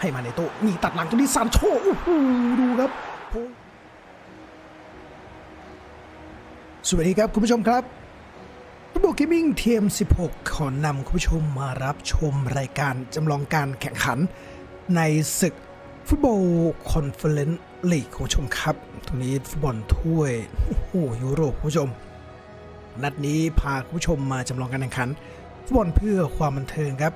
ให้มาในโตะมีตัดหลังตรงนี้ซานโชโอ้โหดูครับสวัสดีครับคุณผู้ชมครับฟุตบอลเกมมิ่งทีม16 ขอนำคุณผู้ชมมารับชมรายการจำลองการแข่งขัน ในศึกฟุตบอลคอนเฟอเรนซ์ลีกคุณผู้ชมครับ ตรงนี้ฟุตบอลถ้วยโอ้โหยุโรปคุณผู้ชม นัดนี้พาคุณผู้ชมมาจำลองการแข่งขันฟุตบอลเพื่อความบันเทิงครับ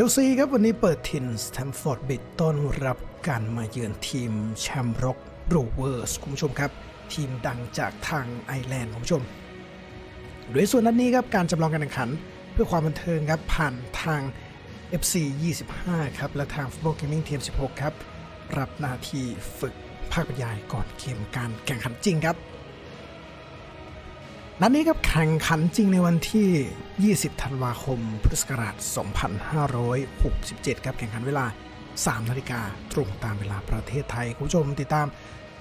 ชลซีครับวันนี้เปิดถิ่นสแตมฟอร์ดบิดต้อนรับการมาเยือนทีมแชมป์ร็อกโรเวอร์สคุณผู้ชมครับ ทีมดังจากทางไอร์แลนด์คุณผู้ชม โดยส่วนนัดนี้ครับการจำลองการแข่งขันเพื่อความบันเทิงครับผ่านทาง FC 25 ครับและทางฟุตบอลเกมมิ่งทีม 16 ครับ รับหน้าที่ฝึกภาคบรรยายก่อนเกมการแข่งขันจริงครับ นัดนี้ครับแข่งขันจริงในวันที่ 20 ธันวาคม พุทธศักราช 2567 ครับ แข่งขันเวลา 3 นาฬิกาตรงตามเวลาประเทศไทย คุณผู้ชมติดตาม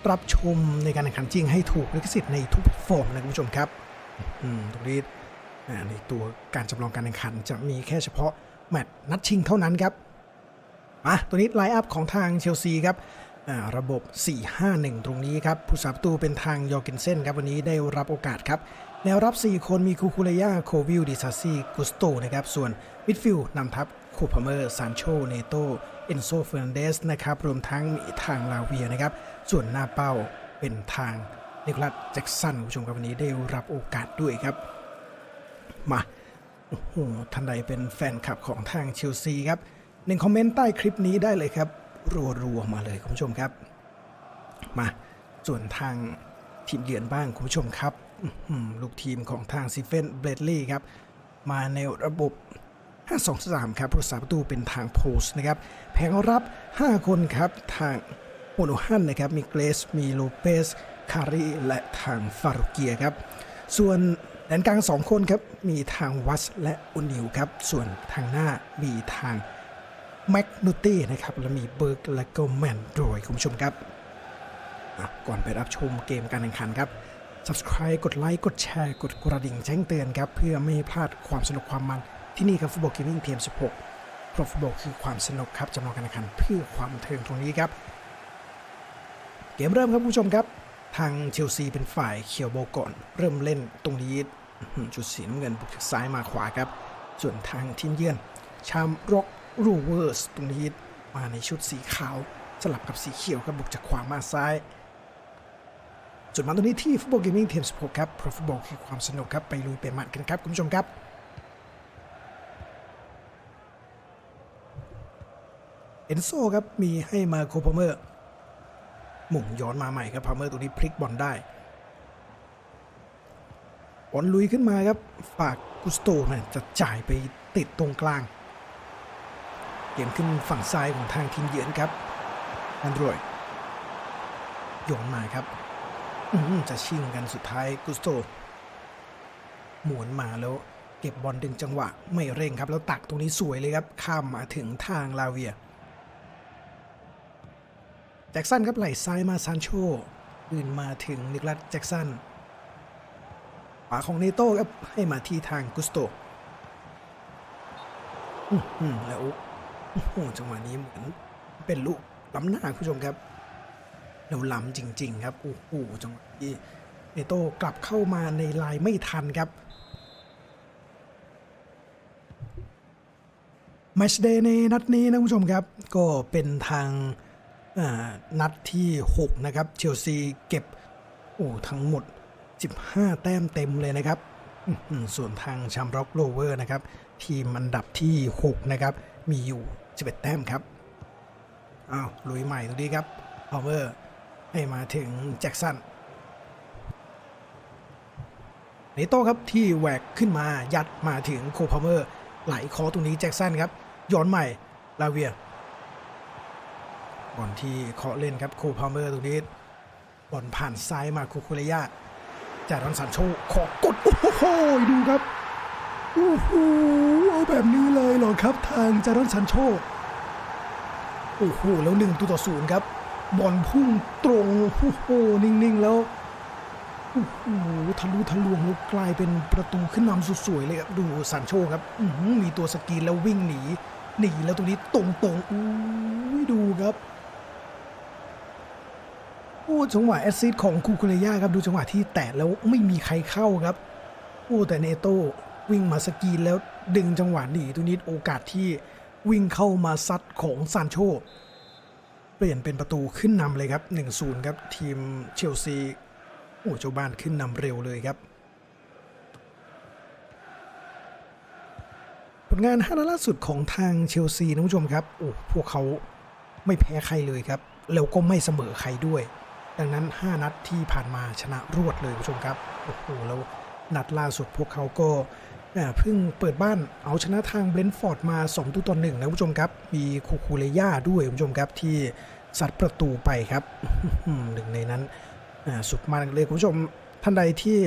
รับชมในการแข่งขันจริงให้ถูกลิขสิทธิ์ในทุกแพลตฟอร์มนะคุณผู้ชมครับอืมตรงนี้อ่าในตัวการจำลองการแข่งขันจะมีแค่เฉพาะแมตช์นัดชิงเท่านั้นครับมาตัวนี้ไลน์อัพของทางเชลซีครับอ่าระบบ 4-5-1 ตรงนี้ครับ ผู้สาประตูเป็นทางยอร์เกนเซนครับ วันนี้ได้รับโอกาสครับ แนวรับ 4 คนมีคูคูเลียโควิลดิซาซีกุสโตนะครับ ส่วนมิดฟิลด์นำทัพคูพาเมอร์ซานโชเนโตเอนโซเฟรนเดสนะครับ รวมทั้งมีทางลาเวียนะครับ ส่วนหน้าเป้าเป็นทางนิโคลัสแจ็กสันคุณผู้ชมครับวันนี้ได้รับโอกาสด้วยครับ มาโอ้โหท่านใดเป็นแฟนคลับของทางเชลซีครับหนึ่งคอมเมนต์ใต้คลิปนี้ได้เลยครับ รัวๆมาเลยคุณผู้ชมครับ มาส่วนทางทีมเยือนบ้างคุณผู้ชมครับ ลูกทีมของทางซิเฟนเบรดลีย์ครับ มาในระบบ 5-2-3 ครับผู้รักษาประตูเป็นทางโพส์นะครับ แผงรับ 5 คนครับ ทางโอโนฮันนะครับ มีเกรส มีโลเปส คารีและทางฟารุเกียครับ ส่วนแดนกลาง 2 คนครับ มีทางวัสและอุนิวครับ ส่วนทางหน้ามีทางแม็กนูตี้นะครับ และมีเบิร์กและก็แมนโดยคุณผู้ชมครับ ก่อนไปรับชมเกมการแข่งขันครับ subscribe กดไลค์กดแชร์ กดกระดิ่งแจ้งเตือนครับเพื่อไม่พลาดความสนุกความมันที่นี่ครับฟุตบอลเกมมิ่งทีม16เพราะฟุตบอลคือความสนุกครับจำลองการแข่งขันเพื่อความเทิงตรงนี้ครับ เกมเริ่มครับผู้ชมครับ ทางเชลซีเป็นฝ่ายเขียวโบก่อน เริ่มเล่นตรงนี้จุดสีน้ำเงินบุกจากซ้ายมาขวาครับ ส่วนทางทีมเยือนชามร็อกรูเวอร์สตรงนี้มาในชุดสีขาว สลับกับสีเขียวครับบุกจากขวามาซ้าย จุดมาตรงนี้ที่ฟุตบอลเกมมิ่งเทีม16ครับเพราะฟุตบอลคือความสนุกครับ ไปลุยไปมันกันครับคุณผู้ชมครับเอนโซครับ มีให้มาโคพาเมอร์หมุนย้อนมาใหม่ครับพาเมอร์ตัวนี้พลิกบอลได้บอลลุยขึ้นมาครับฝากกุสโตนะจะจ่ายไปติดตรงกลางเกมขึ้นฝั่งซ้ายของทางทีมเยือนครับอันดรอยโยนมาครับ จะชิงกันสุดท้ายกุสโตหมุนมาแล้วเก็บบอลดึงจังหวะ ไม่เร่งครับ แล้วตักตรงนี้สวยเลยครับ ข้ามมาถึงทางลาเวีย แจ็คสันครับไหลซ้ายมาซานโชอื่นมาถึงนิกลัสแจ็คสันขวาของเนโต้ครับให้มาที่ทางกุสโตหือแล้วโอ้โหจังหวะนี้เหมือนเป็นลูกล้ำหน้าคุณผู้ชมครับ แล้วล้ำจริง ๆ ครับ โอ้โหจังหวะที่เนโต้กลับเข้ามาในลายไม่ทันครับแมชเดย์ในนัดนี้นะคุณผู้ชมครับ ก็เป็นทางนัดที่ 6 นะครับ เชลซีเก็บโอ้ทั้งหมด 15 แต้มเต็มเลยนะครับ ส่วนทางชัมร็อกโรเวอร์นะครับ ทีมอันดับที่ 6 นะครับ มีอยู่ 11 แต้มครับอ้าวลุยใหม่ตรงนี้ครับพาวเวอร์ ให้มาถึงแจ็คสันเนโต้ครับที่แหวกขึ้นมายัดมาถึงโคพาวเวอร์ไหลคอตรงนี้แจ็คสันครับย้อนใหม่ลาเวียบอลที่เคาะเล่นครับโคพาวเวอร์ตรงนี้บอลผ่านซ้ายมาคูคุเรยาจารอนสันโชขอกด โอ้โหดูครับโอ้โหเอาแบบนี้เลยเหรอครับทางจารอนสันโชโอ้โหแล้วหนึ่งตัวต่อศูนย์ครับ บอลพุ่งตรงโอ้โหนิ่งๆ แล้วโอ้โหทะลุทะลวงแล้วกลายเป็นประตูขึ้นนำสุดสวยเลยครับดูซานโชครับมีตัวสกีนแล้ววิ่งหนีหนีแล้วตรงนี้ตรงตรงๆอู้ดูครับโอ้จังหวะแอซซิดของคูคูเรย่าครับดูจังหวะที่แตะแล้วไม่มีใครเข้าครับโอ้แต่เนโต้วิ่งมาสกีนแล้วดึงจังหวะหนีตรงนี้โอกาสที่วิ่งเข้ามาซัดของซานโช เปลี่ยนเป็นประตูขึ้นนำเลยครับ 1-0 ครับ ทีมเชลซีโอ้เจ้าบ้านขึ้นนำเร็วเลยครับ ผลงาน5นัดล่าสุดของทางเชลซีนะคุณผู้ชมครับโอ้พวกเขาไม่แพ้ใครเลยครับ แล้วก็ไม่เสมอใครด้วย ดังนั้น 5 นัดที่ผ่านมาชนะรวดเลยคุณผู้ชมครับโอ้โหแล้วนัดล่าสุดพวกเขาก็ เพิ่งเปิดบ้านเอาชนะทางเบรนท์ฟอร์ดมา2ตัวต่อหนึ่งนะคุณผู้ชมครับ มีคูคูเลย่าด้วยคุณผู้ชมครับที่สัดประตูไปครับหนึ่งในนั้นสุดมันเลยคุณผู้ชมท่านใดที่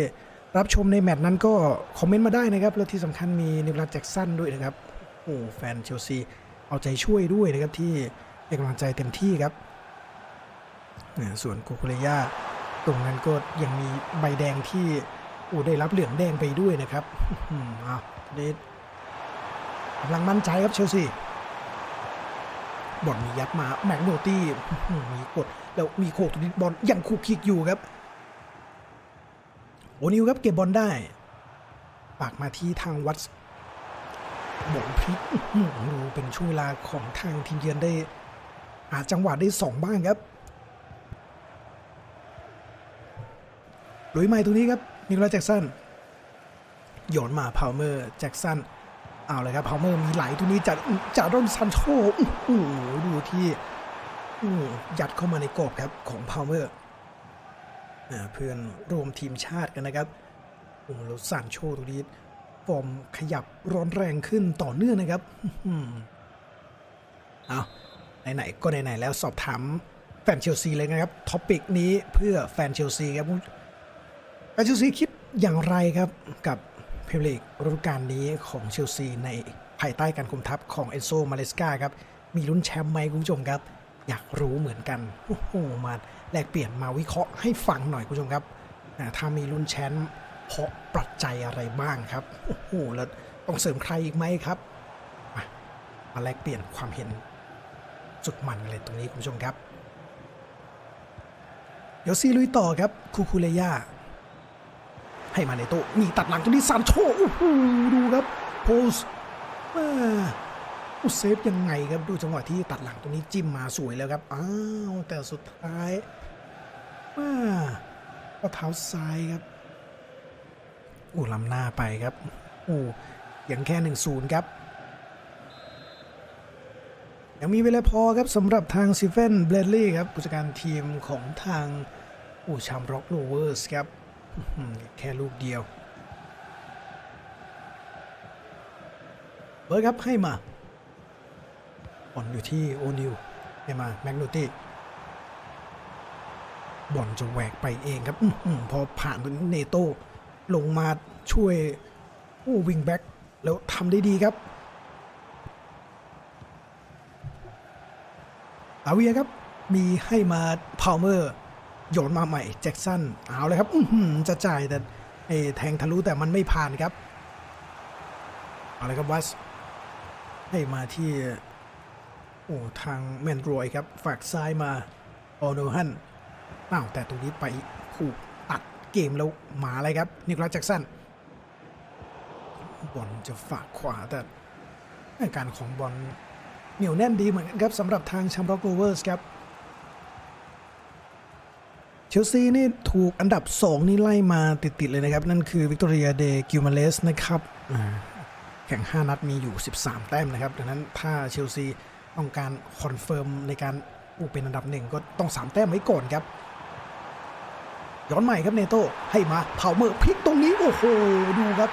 รับชมในแมตช์นั้นก็คอมเมนต์มาได้นะครับ แล้วที่สำคัญมีนิวลาแจ็กสันด้วยนะครับโอ้แฟนเชลซีเอาใจช่วยด้วยนะครับที่เป็นกำลังใจเต็มที่ครับส่วนโกโคเรยาตรงนั้นก็ยังมีใบแดงที่ โอ้ได้รับเหลืองแดงไปด้วยนะครับอ้าวเดดกำลังมั่นใจครับเชลซีบอลมียัดมาแม็กโนตี้มีกดแล้วมีโคกตรงนี้บอลยังคุกคิกอยู่ครับโอนิวครับเก็บบอลได้ ปากมาที่ทางวัดบงพลิกหือดูเป็นช่วงเวลาของทางทีมเยือนได้หาจังหวะได้สองบ้างครับลุยใหม่ตรงนี้ครับ นิโคลัสแจ็กสันโยนมาพาวเมอร์แจ็กสันเอาเลยครับพาวเมอร์มีไหลตรงนี้จากจากดอนซันโชโอ้โหดูที่ยัดเข้ามาในกรอบครับของพาวเมอร์เพื่อนรวมทีมชาติกันนะครับโอ้โหแล้วซานโชตรงนี้ฟอร์มขยับร้อนแรงขึ้นต่อเนื่องนะครับเอาไหนๆก็ไหนๆแล้วสอบถามแฟนเชลซีเลยนะครับท็อปิกนี้เพื่อแฟนเชลซีครับ นเชลซีคิดอย่างไรครับกับพรีเมียร์ลีกฤดูกาลนี้ของเชลซีในภายใต้การคุมทัพของเอนโซมาเลสกาครับ มีลุ้นแชมป์ไหมคุณผู้ชมครับ อยากรู้เหมือนกันโอ้โหมาแลกเปลี่ยนมาวิเคราะห์ให้ฟังหน่อยคุณผู้ชมครับถ้ามีลุ้นแชมป์เพราะปัจจัยอะไรบ้างครับโอ้โหแล้วต้องเสริมใครอีกไหมครับ มามาแลกเปลี่ยนความเห็นสุดมันเลยตรงนี้คุณผู้ชมครับเดี๋ยวซีลุยต่อครับคูคูเลยา ให้มาในโตะมีตัดหลังตรงนี้ซานโชโอ้โหดูครับโพสม่อุเซฟยังไงครับดูจังหวะที่ตัดหลังตรงนี้จิ้มมาสวยแล้วครับอ้าวแต่สุดท้ายม่ก็เท้าซ้ายครับโอ้ล้ำหน้าไปครับโอ้ยังแค่หนึ่งศูนย์ครับยังมีเวลาพอครับสำหรับทางซิเฟนเบลดลีย์ครับผู้จัดการทีมของทางอูชามร็อกโรเวอร์สครับ แค่ลูกเดียว เบิร์ดครับให้มาบอลอยู่ที่โอนิวให้มาแมกโนตี้บอลจะแหวกไปเองครับอื้อพอผ่านเป็นเนโต้ลงมาช่วยโอ้วิงแบ็กแล้วทำได้ดีครับอาเวียครับ มีให้มาพาวเมอร์ โยนมาใหม่แจ็คสันเอาเลยครับอื้อหือจะจ่ายแต่แทงทะลุแต่มันไม่ผ่านครับเอาเลยครับวัสให้มาที่โอ้ทางแมนรวยครับฝากซ้ายมาออโนฮันอ้าวแต่ตรงนี้ไปผูกตัดเกมแล้วหมาอะไรครับนิโคลัสแจ็คสันบอลจะฝากขวาแต่อาการของบอลเหนียวแน่นดีเหมือนกันครับสำหรับทางชัมร็อกโรเวอร์สครับ เชลซีนี่ถูกอันดับ 2 นี่ไล่มาติด ๆ เลยนะครับ นั่นคือวิกตอเรียเดกิวมาเลสนะครับอ่าแข่ง 5 นัดมีอยู่ 13 แต้มนะครับดังนั้นถ้าเชลซีต้องการคอนเฟิร์มในการอู้เป็นอันดับหนึ่งก็ต้อง 3 แต้มไว้ก่อนครับ ย้อนใหม่ครับเนโต้ให้มาเผาเมอร์พลิกตรงนี้ โอ้โห ดูครับ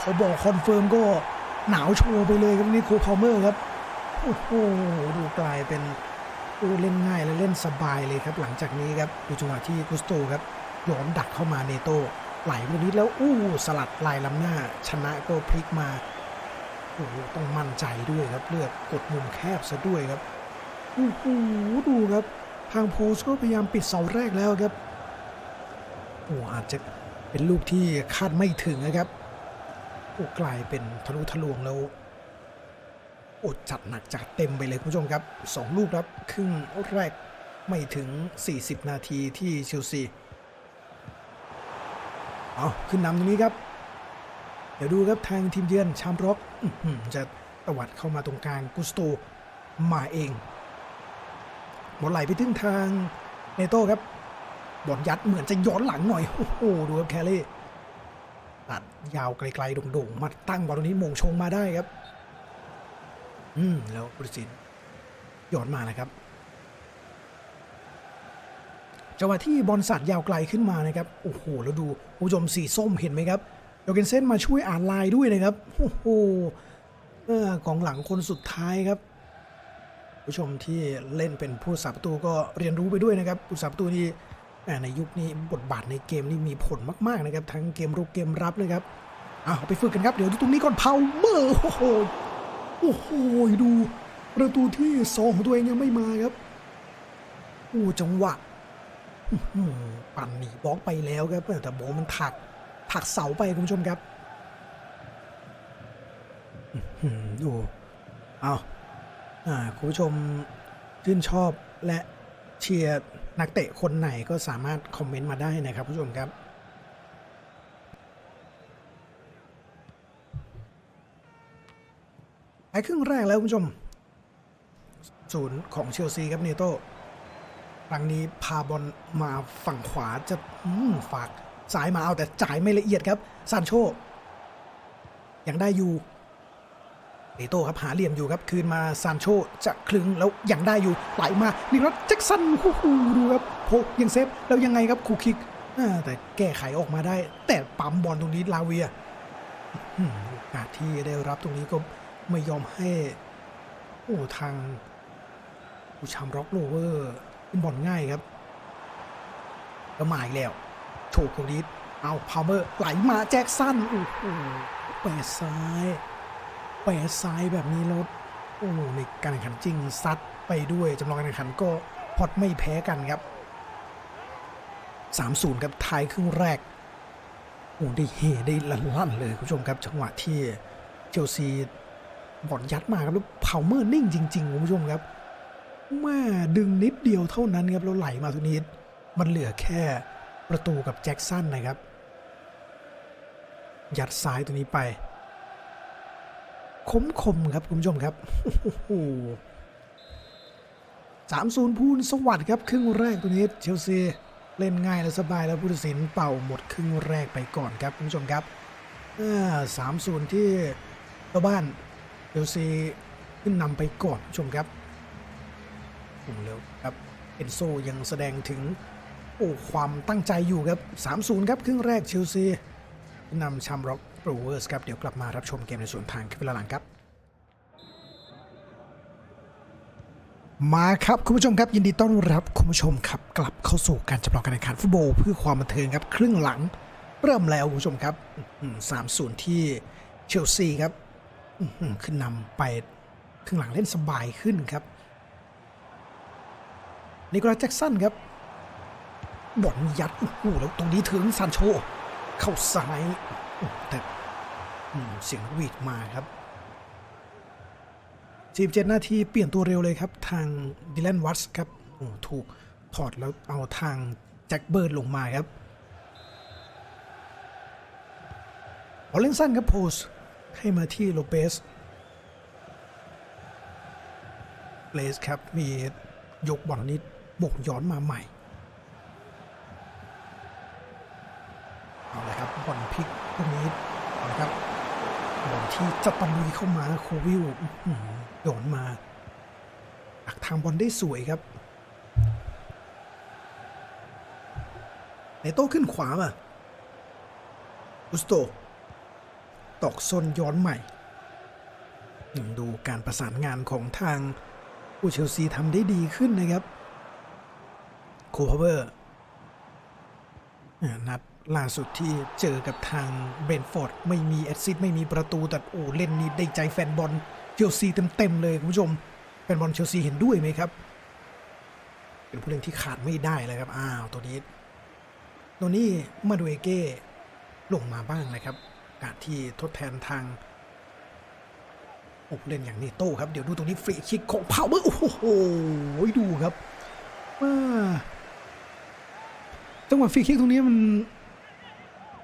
พอบอกคอนเฟิร์มก็หนาวโชว์ไปเลยครับนี่โคพาวเมอร์ครับโอ้โหดูกลายเป็น ดูเล่นง่ายและเล่นสบายเลยครับ หลังจากนี้ครับดูจังหวะที่กุสโตครับย้อนดักเข้ามาเนโตไหลลูกนี้แล้วอู้สลัดลายล้ำหน้า ชนะก็พลิกมาโอ้ต้องมั่นใจด้วยครับเลือกกดมุมแคบซะด้วยครับโอ้โหดูครับ ทางโพสก็พยายามปิดเสาแรกแล้วครับโอ้อาจจะเป็นลูกที่คาดไม่ถึงนะครับโอ้กลายเป็นทะลุทะลวงแล้ว โอ้จัดหนักจัดเต็มไปเลยคุณผู้ชมครับสองลูกครับครึ่งแรกไม่ถึง 40 นาทีที่เชลซีเอาขึ้นนำตรงนี้ครับ เดี๋ยวดูครับทางทีมเยือนชามร็อกจะตวัดเข้ามาตรงกลางกุสโตมาเองบอลไหลไปถึงทางเนโต้ครับบอลยัดเหมือนจะย้อนหลังหน่อย โอ้โหดูครับแคลรี่ตัดยาวไกลๆโด่งๆมาตั้งบอลตรงนี้มงชงมาได้ครับ อืม แล้วบริสินย้อนมานะครับจังหวะที่บอลสัตว์ยาวไกลขึ้นมานะครับ โอ้โห แล้วดูผู้ชมสีส้มเห็นไหมครับโยเกนเซนมาช่วยอ่านลายด้วยนะครับ โอ้โหเออกองหลังคนสุดท้ายครับ ผู้ชมที่เล่นเป็นผู้สาประตูก็เรียนรู้ไปด้วยนะครับ ผู้สาประตูนี่ในยุคนี้บทบาทในเกมนี่มีผลมาก ๆ นะครับ ทั้งเกมรุกเกมรับนะครับ เอาไปฝึกกันครับ เดี๋ยวตรงนี้ก่อนเผาเมอร์โอ้โห โอ้โหดูประตูที่สองของตัวเองยังไม่มาครับโอ้จังหวะปั่นหนีบล็อกไปแล้วครับแต่บอลมันถักผลักเสาไปคุณผู้ชมครับดูเอาอาคุณผู้ชมชื่นชอบและเชียร์นักเตะคนไหนก็สามารถคอมเมนต์มาได้นะครับคุณผู้ชมครับ ไปครึ่งแรกแล้วคุณผู้ชมศูนย์ของเชลซีครับเนโต้ครั้งนี้พาบอลมาฝั่งขวาจะฝากสายมาเอาแต่จ่ายไม่ละเอียดครับซานโชยังได้อยู่เนโต้ครับหาเหลี่ยมอยู่ครับคืนมาซานโชจะคลึงแล้วยังได้อยู่ไหลมานิรัตแจ็คสันโอ้โหดูครับโพยังเซฟแล้วยังไงครับคูคิกแต่แก้ไขออกมาได้ แต่ปั๊มบอลตรงนี้ลาเวียโอกาสที่ได้รับตรงนี้ก็ ไม่ยอมให้ โอ้ทางผู้ชามร็อกโรเวอร์เป็นบอลง่ายครับก็มาอีกแล้วโชว์ตรงนี้เอาพาวเมอร์ไหลมาแจ็คสันโอ้โหเปิดซ้ายเปิดซ้ายแบบนี้แล้วโอ้ในการแข่งขันจริงซัดไปด้วยจำลองการแข่งขันก็พอดไม่แพ้กันครับ3-0ครับท้ายครึ่งแรกโอ้ได้เฮได้ลั่นๆเลยคุณผู้ชมครับจังหวะที่เชลซี บอลยัดมาครับแล้วเผาเมอร์นิ่งจริงๆคุณผู้ชมครับแม่ดึงนิดเดียวเท่านั้นครับแล้วไหลมาทุกนิดมันเหลือแค่ประตูกับแจ็คสันนะครับ ยัดซ้ายตัวนี้ไป คมคมๆครับคุณผู้ชมครับโอ้โหสามศูนย์พูนสวัสดิ์ครับครึ่งแรกตัวนี้เชลซีเล่นง่ายและสบายแล้วผู้ตัดสินเป่าหมดครึ่งแรกไปก่อนครับคุณผู้ชมครับสามศูนย์ที่เจ้าบ้าน เชลซีขึ้นนำไปก่อนผู้ชมครับโอ้เร็วครับเอนโซยังแสดงถึงโอ้ความตั้งใจอยู่ครับ 3-0 ครับครึ่งแรกเชลซีนำชัมร็อกบรูเวอร์สครับ เดี๋ยวกลับมารับชมเกมในส่วนทางครึ่งเวลาหลังครับ มาครับ คุณผู้ชมครับ ยินดีต้อนรับคุณผู้ชมครับ กลับเข้าสู่การจำลองการแข่งขันฟุตบอลเพื่อความบันเทิงครับ ครึ่งหลัง เริ่มแล้วคุณผู้ชมครับสามศูนย์ที่เชลซีครับ ขึ้นนำไปครึ่งหลังเล่นสบายขึ้นครับนิโคลัสแจ็กสันครับบอลยัดโอ้โหแล้วตรงนี้ถึงซานโช เข้าซ้ายแต่เสียงวีดมาครับ17นาทีเปลี่ยนตัวเร็วเลยครับ ทางดิแลนวัตส์ครับถูกถอดแล้วเอาทางแจ็คเบิร์ดลงมาครับบอลเล่นสั้นครับโพส ให้มาที่โลเปสเลสครับ มียกบอลนี้บกย้อนมาใหม่ เอาละครับบอลพลิกตรงนี้เอาละครับบอลที่จะตะลุยเข้ามาโควิลอื้อหือโยนมาอักทางบอลได้สวยครับในโต้ขึ้นขวามาอุสโต ตอกซนย้อนใหม่ดูการประสานงานของทางผู้เชลซีทำได้ดีขึ้นนะครับโคพาวเวอร์นัดล่าสุดที่เจอกับทางเบนฟอร์ด ไม่มีแอดซิสไม่มีประตูแต่โอ้เล่นนี้ได้ใจแฟนบอลเชลซีเต็มๆเลยคุณผู้ชม แฟนบอลเชลซีเห็นด้วยไหมครับ เป็นผู้เล่นที่ขาดไม่ได้เลยครับ อ้าว ตัวนี้ ตัวนี้มาดูเอเก้ลงมาบ้างนะครับ อกาสที่ทดแทนทางโอ้เล่นอย่างเนโต้ครับ เดี๋ยวดูตรงนี้ฟรีคิกของพาเวอร์โอ้โหดูครับว่าจังหวะฟรีคิกตรงนี้มัน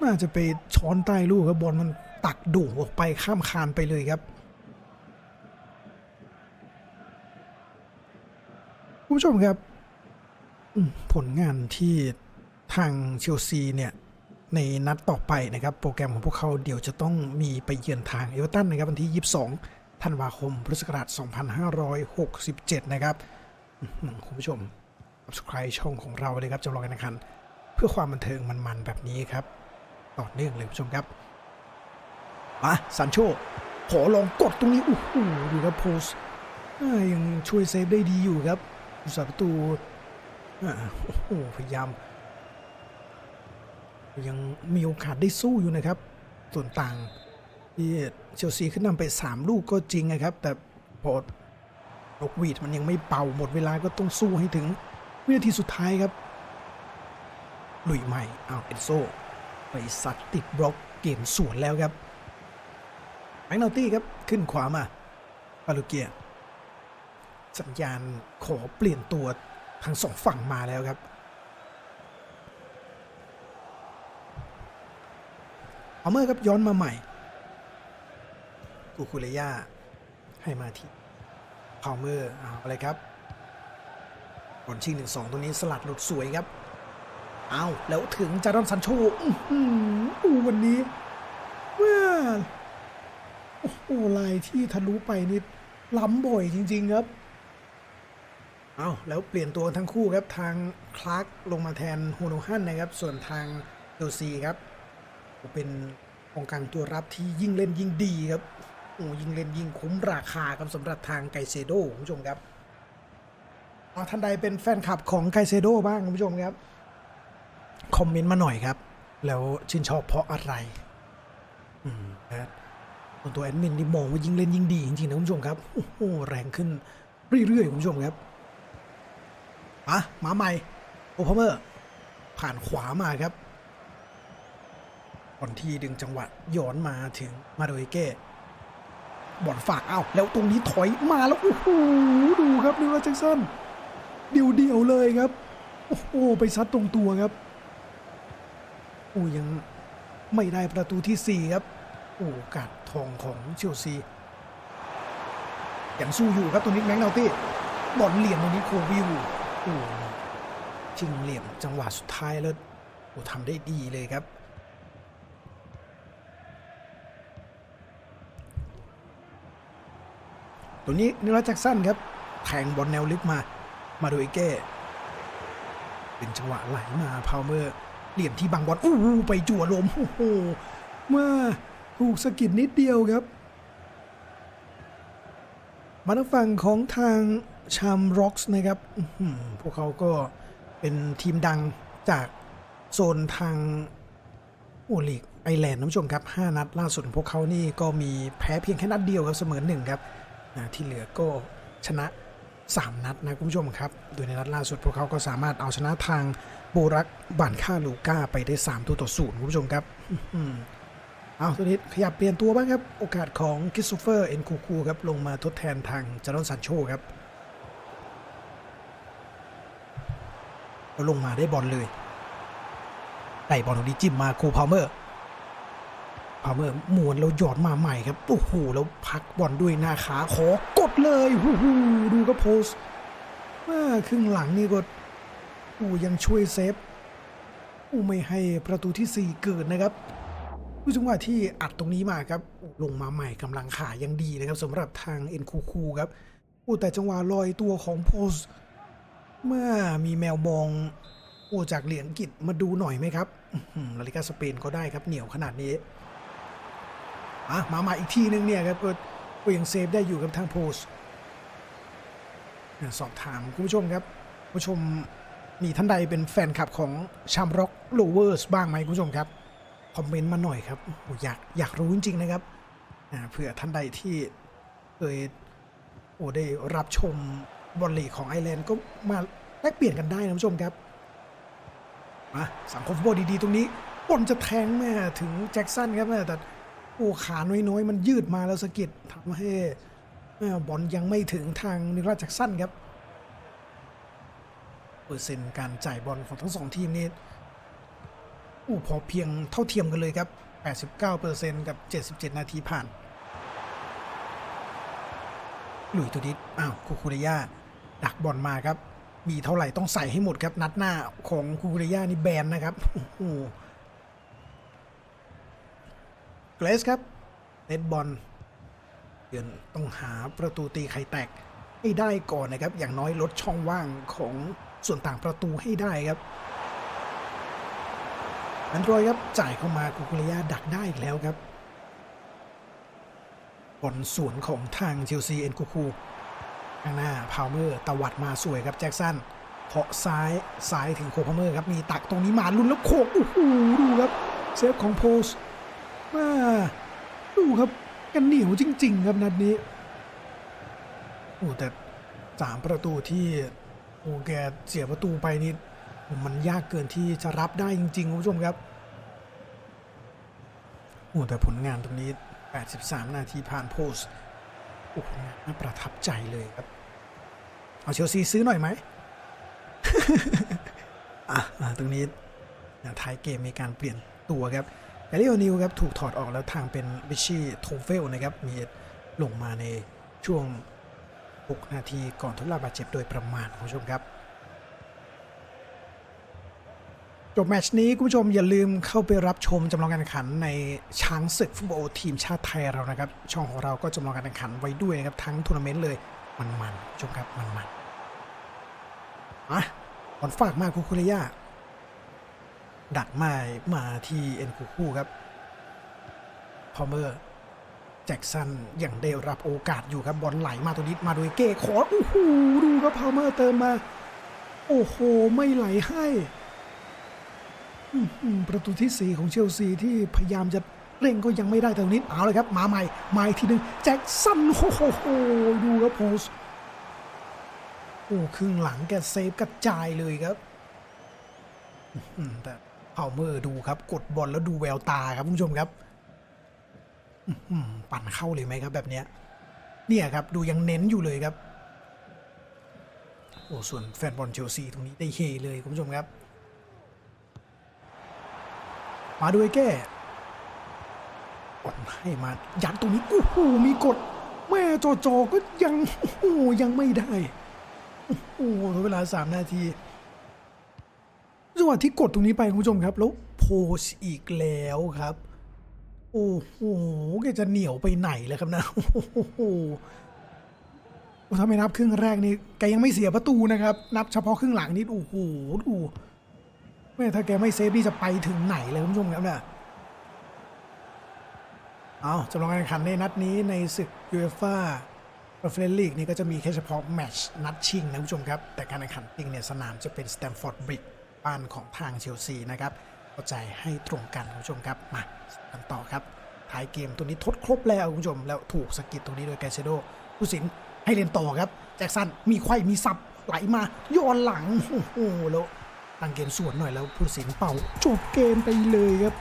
น่าจะไปช้อนใต้ลูกครับบอลมันตักด่งออกไปข้ามคานไปเลยครับคุณผู้ชมครับ ผลงานที่ทางเชลซีเนี่ย ในนัดต่อไปนะครับ โปรแกรมของพวกเขาเดี๋ยวจะต้องมีไปเยือนทางเอเวอร์ตันนะครับวันที่ 22 ธันวาคม พุทธศักราช 2567 นะครับคุณผู้ชม subscribe ช่องของเราเลยครับจำลองกันนะครับเพื่อความบันเทิงมันๆแบบนี้ครับ ต่อเนื่องเลยคุณผู้ชมครับมาซันโชขอลองกดตรงนี้โอ้โหดูครับโพสยังช่วยเซฟได้ดีอยู่ครับผู้สาประตูโอ้โหพยายาม ยังมีโอกาสได้สู้อยู่นะครับ ส่วนต่างที่เชลซีขึ้นนำไป 3 ลูกก็จริงนะครับ แต่พอนกหวีดมันยังไม่เป่าหมดเวลาก็ต้องสู้ให้ถึงวินาทีสุดท้ายครับ ลุยใหม่อ้าเอนโซไปสัตว์ติดบล็อกเกมสวนแล้วครับแมกนาตี้ครับขึ้นขวามาปาลูเกีย สัญญาณขอเปลี่ยนตัวทั้งสองฝั่งมาแล้วครับ เอาเมอร์ครับย้อนมาใหม่กูคูเลย่าให้มาที่พาวเมอร์เอาอะไรครับบอลชิงหนึ่งสองตัวนี้สลัดหลุดสวยครับ เอาแล้วถึงจารอนซันโชอู้วันนี้ว่าโอ้โหลายที่ทะลุไปนี่ล้ำบ่อยจริง ๆ ครับ เอาแล้วเปลี่ยนตัวทั้งคู่ครับทางคลาร์กลงมาแทนโฮโนฮันนะครับ ส่วนทางโดซีครับ เป็นกองกลางตัวรับที่ยิ่งเล่นยิ่งดีครับโอ้ยิ่งเล่นยิ่งคุ้มราคาครับสำหรับทางไกเซโดคุณผู้ชมครับท่านใดเป็นแฟนคลับของไกเซโดบ้างคุณผู้ชมครับ คอมเมนต์มาหน่อยครับ แล้วชื่นชอบเพราะอะไร อืมนะส่วนตัวแอดมินที่มองว่ายิ่งเล่นยิ่งดีจริงๆนะคุณผู้ชมครับโอ้โหแรงขึ้นเรื่อยๆคุณผู้ชมครับอะมาใหม่โอพเมอร์ผ่านขวามาครับ บอลที่ดึงจังหวะย้อนมาถึงมาโดยเก้บอลฝากเอ้าแล้วตรงนี้ถอยมาแล้วโอ้โหดูครับนิวราแจ็กสันเดียวๆเลยครับ โอ้โหไปซัดตรงตัวครับโอ้ยังไม่ได้ประตูที่ 4 ครับ โอกาสทองของเชลซียังสู้อยู่ครับตรงนี้แม็กนาตี้บอลเหลี่ยมตรงนี้โควิวโอ้ชิงเหลี่ยมจังหวะสุดท้ายแล้วโอ้ทำได้ดีเลยครับ ตัวนี้นิรัตแจ็กสันครับแทงบอลแนวลึกมา มาโดยเก้ เป็นจังหวะไหลมาพาวเมอร์เหลี่ยมที่บังบอลอู้ไปจั่วลมโอ้โหเมื่อถูกสะกิดนิดเดียวครับ มาทางฝั่งของทางชามร็อกส์นะครับพวกเขาก็เป็นทีมดังจากโซนทางโอลีกไอแลนด์นะผู้ชมครับ 5 นัดล่าสุดพวกเขานี่ก็มีแพ้เพียงแค่นัดเดียวครับเสมอหนึ่งครับ อ่าที่เหลือก็ชนะ 3 นัดนะคุณผู้ชมครับ โดยในนัดล่าสุดพวกเขาก็สามารถเอาชนะทางโบรักบานค่าลูก้าไปได้ 3 ตัวต่อศูนย์คุณผู้ชมครับเอาตัวนี้ขยับเปลี่ยนตัวบ้างครับ โอกาสของคิสโตเฟอร์เอ็นคูคูครับ ลงมาทดแทนทางจารอนซันโชครับแล้วลงมาได้บอลเลยได้บอลตรงนี้จิ้มมาโคพาวเมอร์ พาวเมอร์มวนแล้วหยอดมาใหม่ครับโอ้โหแล้วพักบอลด้วยหน้าขาขอกดเลยหูหูดูก็โพสว่าครึ่งหลังนี่ก็โอ้ยังช่วยเซฟโอ้ไม่ให้ประตูที่ 4 เกิดนะครับผู้จังหวะที่อัดตรงนี้มาครับลงมาใหม่กำลังขายังดีนะครับสำหรับทางเอ็นคูคูครับโอ้แต่จังหวะลอยตัวของโพสเมื่อมีแมวมองโอ้จากเหลียงกิจมาดูหน่อยไหมครับอื้อหือลาลิกาสเปนก็ได้ครับเหนียวขนาดนี้ อะมาใหม่อีกทีนึงเนี่ยครับก็ก็ยังเซฟได้อยู่กับทางโพสต์เนี่ยสอบถามคุณผู้ชมครับผู้ชมมีท่านใดเป็นแฟนคลับของชามร็อกโลเวอร์สบ้างไหมคุณผู้ชมครับคอมเมนต์มาหน่อยครับโอ้อยากอยากรู้จริงๆนะครับเผื่อท่านใดที่เคยโอ้ได้รับชมบอลลีของไอร์แลนด์ก็มาแลกเปลี่ยนกันได้นะคุณผู้ชมครับมาสังคมฟุตบอลดีๆ ตรงนี้บอลจะแทงแม่ถึงแจ็คสันครับแม่แต่ โอ้ขาน้อยๆ มันยืดมาแล้วสะกิดทำให้บอลยังไม่ถึงทางนิโคลักสันครับเปอร์เซ็นต์การจ่ายบอลของทั้งสองทีมนี่อู้พอเพียงเท่าเทียมกันเลยครับ 89%กับ 77 นาทีผ่าน หลุยตูดิสอ้าวคูคูเรย่าดักบอลมาครับ มีเท่าไหร่ต้องใส่ให้หมดครับ นัดหน้าของคูคูเรย่านี่แบนนะครับ โอ้ เกรสครับเน็ตบอลเดือนต้องหาประตูตีไข่แตกให้ได้ก่อนนะครับ อย่างน้อยลดช่องว่างของส่วนต่างประตูให้ได้ครับอันดรอยครับจ่ายเข้ามาคูคูเรย่าดักได้อีกแล้วครับบอลสวนของทางเชลซีเอ็นคูคูข้างหน้าพาวเมอร์ตวัดมาสวยครับแจ็คสันเคาะซ้ายซ้ายถึงโคพาวเมอร์ครับมีตักตรงนี้มาลุ้นแล้วโขกโอ้โหดูครับเซฟของโพส มาดูครับกันเหนียวจริง ๆ ครับนัดนี้โอ้แต่สามประตูที่โอ้แกเสียประตูไปนี่มันยากเกินที่จะรับได้จริงๆคุณผู้ชมครับโอ้แต่ผลงานตรงนี้ 83 นาทีผ่านโพสโอ้โหน่าประทับใจเลยครับ เอาเชลซีซื้อหน่อยไหมอะอะตรงนี้ท้ายเกมมีการเปลี่ยนตัวครับ แกลิโอนิวครับถูกถอดออกแล้วทางเป็นบิชี่โทเฟลนะครับมีลงมาในช่วง 6 นาทีก่อนทุกลาบาดเจ็บโดยประมาณคุณผู้ชมครับจบแมตช์นี้คุณผู้ชมอย่าลืมเข้าไปรับชมจำลองการแข่งขันในช้างศึกฟุตบอลทีมชาติไทยเรานะครับ ช่องของเราก็จำลองการแข่งขันไว้ด้วยนะครับ ทั้งทัวร์นาเมนต์เลยมันๆคุณผู้ชมครับมันๆอะบอลฝากมากคุคุเรย่า ดักมามาที่เอ็นคูคูครับพอเมอร์แจ็คสันอย่างได้รับโอกาสอยู่ครับบอลไหลมาตัวนี้มาโดยเก้ขอโอ้โหดูครับพาวเมอร์เติมมา โอ้โห ไม่ไหลให้ประตูที่ 4 ของเชลซีที่พยายามจะเร่งก็ยังไม่ได้แต่ตรงนี้เอาเลยครับมาใหม่มาอีกทีหนึ่งแจ็คสันโอ้โหดูครับโพสโอ้ครึ่งหลังแกเซฟกระจายเลยครับแต่ เผาเมอร์ดูครับกดบอลแล้วดูแววตาครับคุณผู้ชมครับปั่นเข้าเลยไหมครับ แบบเนี้ย เนี่ยครับดูยังเน้นอยู่เลยครับ โอ้ส่วนแฟนบอลเชลซีตรงนี้ได้เฮเลยคุณผู้ชมครับ มาด้วยแก้กดให้มายัดตรงนี้โอ้โหมีกด แม่จอจอก็ยังโอ้ยังไม่ได้ โอ้โหเวลาสามนาที จังหวะที่กดตรงนี้ไปคุณผู้ชมครับ แล้วโพสอีกแล้วครับ โอ้โหแกจะเหนียวไปไหนเลยครับนะโอ้โหถ้าไม่นับครึ่งแรกนี่แกยังไม่เสียประตูนะครับ นับเฉพาะครึ่งหลังนี่โอ้โหดูแม่ถ้าแกไม่เซฟนี่จะไปถึงไหนเลยคุณผู้ชมครับเนี่ยเอาจำลองการแข่งขันในนัดนี้ในศึกยูเอฟ่าเฟรนลีกนี่ก็จะมีแค่เฉพาะแมตช์นัดชิงนะคุณผู้ชมครับ แต่การแข่งขันจริงเนี่ยสนามจะเป็นสแตมฟอร์ดบริดจ์ บ้านของทางเชลซีนะครับเข้าใจให้ตรงกันคุณผู้ชมครับมากันต่อครับท้ายเกมตัวนี้ทดครบแล้วคุณผู้ชมแล้วถูกสกิดตรงนี้โดยไกเซโดผู้สินให้เล่นต่อครับแจ็คสันมีไขว้มีซับไหลมาโยนหลังโอ้โหแล้วตั้งเกมสวนหน่อยแล้วผู้สินเป่าจบเกมไปเลยครับ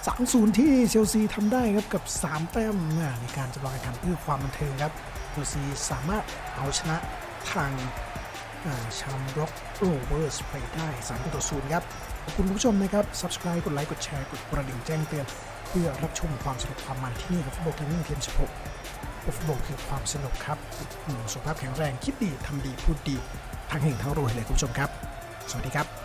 3-0ที่เชลซีทำได้ครับกับ 3 แต้มในการจำลองการแข่งขันเพื่อความบันเทิงครับเชลซีสามารถเอาชนะทาง ชามร็อกโรเวอร์สไปได้3ประตูศูนย์ครับ คุณผู้ชมนะครับ Subscribe กดไลค์ กดแชร์ กดกระดิ่งแจ้งเตือนเพื่อรับชมความสนุกความมันที่นี่กับฟุตบอลเกมมิ่งเพียง16ฟุตบอลคือความสนุกครับสุขภาพแข็งแรงคิดดีทำดีพูดดีทั้งเฮงทั้งรวยเลยคุณผู้ชมครับ สวัสดีครับ